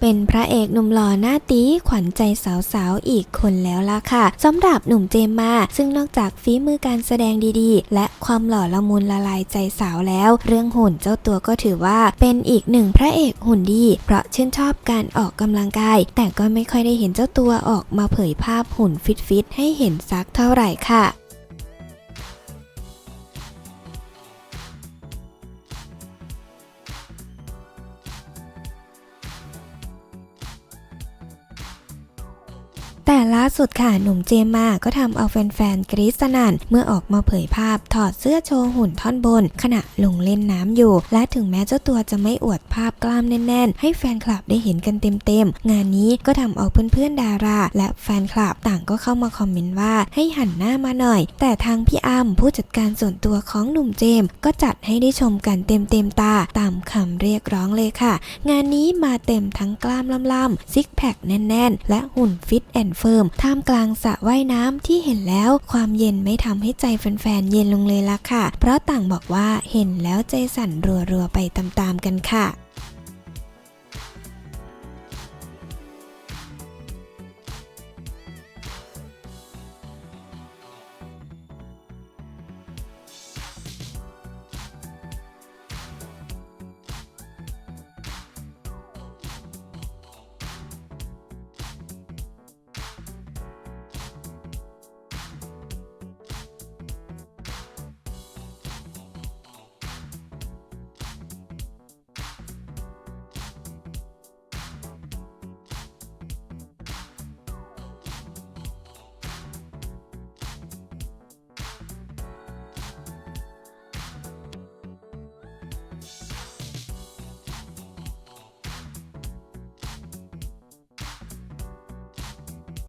เป็นพระเอกหนุ่มหล่อหน้าตีขวัญใจสาวๆ อีกคนแล้วล่ะค่ะสำหรับหนุ่มเจมมา ซึ่งนอกจากฝีมือการแสดงดีๆ และความหล่อละมุนละลายใจสาวแล้ว เรื่องหุ่นเจ้าตัวก็ถือว่าเป็นอีกหนึ่งพระเอกหุ่นดี เพราะชื่นชอบการออกกำลังกาย แต่ก็ไม่ค่อยได้เห็นเจ้าตัวออกมาเผยภาพหุ่นฟิตๆให้เห็นสักเท่าไหร่ค่ะ แต่ล่าสุดค่ะหนุ่มเจมมาก็ทำเอาแฟนๆกรี๊ดสนั่นเมื่อออกมาเผยภาพถอดเสื้อโชว์หุ่นท่อนบน ขณะลงเล่นน้ำอยู่ และถึงแม้เจ้าตัวจะไม่อวดภาพกล้ามแน่นๆ ให้แฟนคลับได้เห็นกันเต็มๆ งานนี้ก็ทำเอาเพื่อนๆดารา และแฟนคลับต่างก็เข้ามาคอมเมนต์ว่าให้หันหน้ามาหน่อย แต่ทางพี่อ้ำผู้จัดการส่วนตัวของหนุ่มเจมส์ก็จัดให้ได้ชมกันเต็มๆตาตามคำเรียกร้องเลยค่ะ งานนี้มาเต็มทั้งกล้ามล่ำๆซิกแพคแน่นๆ และหุ่นฟิตแอนด์เฟิร์มท่ามกลางสระว่ายน้ำที่เห็นแล้วความเย็นไม่ทำให้ใจแฟนๆเย็นลงเลยล่ะค่ะ เพราะต่างบอกว่าเห็นแล้วใจสั่นรัวๆไปตามๆกันค่ะ